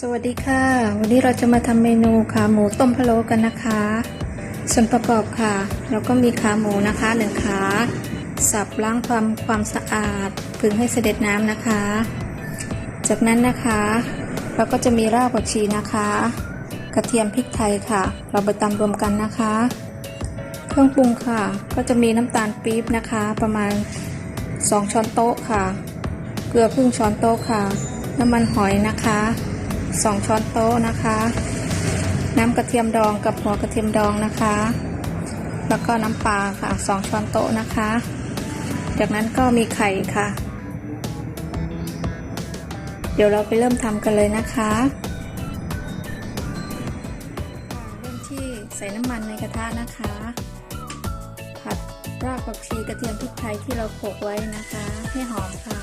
สวัสดีค่ะ วันนี้เราจะมาทำเมนูขาหมูต้มพะโล้กันนะคะ ส่วนประกอบค่ะ เราก็มีขาหมูนะคะหนึ่งขาสับล้างความความสะอาดผึงให้เสด็จน้ำนะคะ จากนั้นนะคะ เราก็จะมีรากผักชีนะคะ กระเทียมพริกไทยค่ะ เราไปตำรวมกันนะคะ เครื่องปรุงค่ะ ก็จะมีน้ำตาลปี๊บนะคะ ประมาณ 2 ช้อนโต๊ะค่ะ เกลือครึ่งช้อนโต๊ะค่ะ น้ำมันหอยนะคะ 2 ช้อนโต๊ะนะคะ น้ำกระเทียมดองกับหัวกระเทียมดองนะคะ แล้วก็น้ำปลาค่ะ 2 ช้อนโต๊ะนะคะ จากนั้นก็มีไข่ค่ะ เดี๋ยวเราไปเริ่มทำกันเลยนะคะเริ่มที่ใส่น้ำมันในกระทะนะคะ ผัดรากผักชีกระเทียมพริกไทยที่เราโขลกไว้นะคะ ให้หอมค่ะ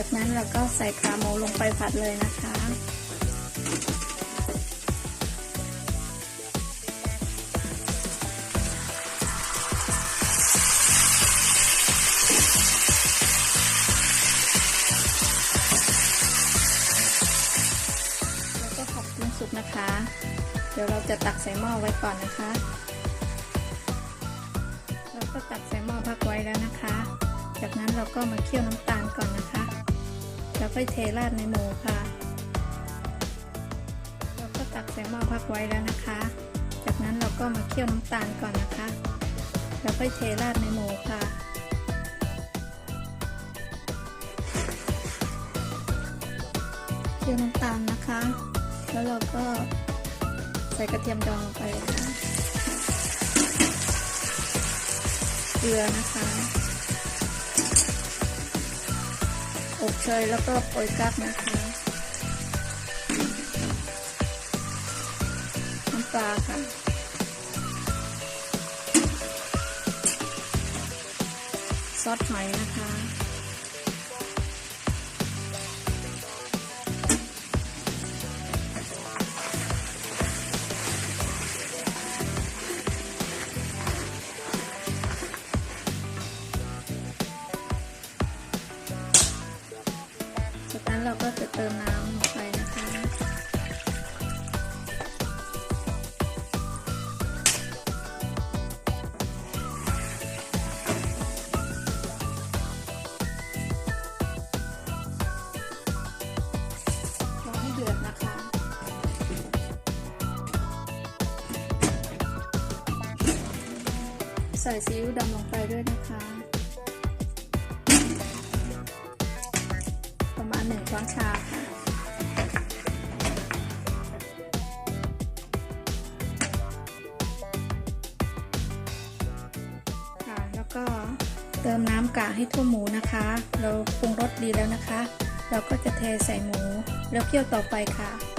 จากนั้นเราก็ใส่ขาหมูลงไปผัดเลยนะคะแล้วก็ขอบคุณสุกนะคะ เดี๋ยวเราจะตักใส่หม้อไว้ก่อนนะคะ เราก็ตักใส่หม้อพักไว้แล้วนะคะ จากนั้นเราก็มาเคี่ยวน้ำตาลก่อนนะคะ แล้วก็เทราดในหมูค่ะ เราก็ตักใส่หม้อพักไว้แล้วนะคะ จากนั้นเราก็มาเคี่ยวน้ำตาลก่อนนะคะ แล้วก็เทราดในหมูค่ะเคี่ยวน้ำตาลนะคะ แล้วเราก็ใส่กระเทียมดองลงไปเลยค่ะเกลือนะคะ อบเชยแล้วก็โปรยกั๊กนะคะน้ำปลาค่ะซอสหอยนะคะ ส่ซีอิ๊วดำลงไปด้วยนะคะ ประมาณหนึ่งช้อนชาค่ะแล้วก็เติมน้ำกะให้ทั่วหมูนะคะ เราปรุงรสดีแล้วนะคะ เราก็จะเทใส่หมู แล้วเคี่ยวต่อไปค่ะ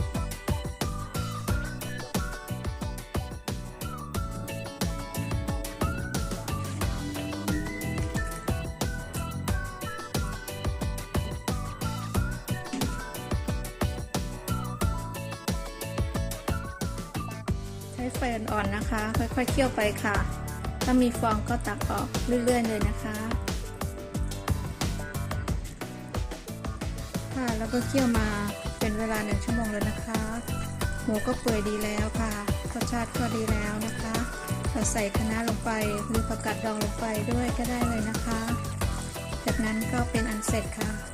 ใช้ไฟอ่อนๆนะคะ ค่อยๆเคี่ยวไปค่ะ ถ้ามีฟองก็ตักออกเรื่อยๆเลยนะคะ ค่ะแล้วก็เคี่ยวมาเป็นเวลาหนึ่งชั่วโมงแล้วนะคะ หมูก็เปื่อยดีแล้วค่ะรสชาติก็ดีแล้วนะคะเราใส่คะน้าลงไปหรือผักกาดดองลงไปด้วยก็ได้เลยนะคะ จากนั้นก็เป็นอันเสร็จค่ะ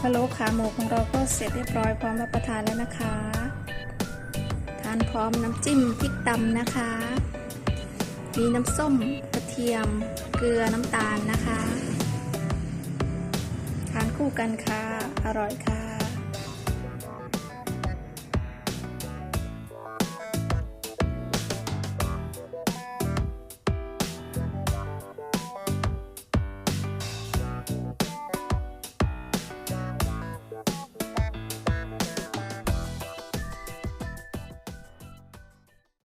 พะโล้ขาหมูของเราก็เสร็จเรียบร้อยพร้อมรับประทานแล้วนะคะ ทานพร้อมน้ำจิ้มพริกดำนะคะ มีน้ำส้มกระเทียม เกลือน้ำตาลนะคะ ทานคู่กันค่ะ อร่อยค่ะ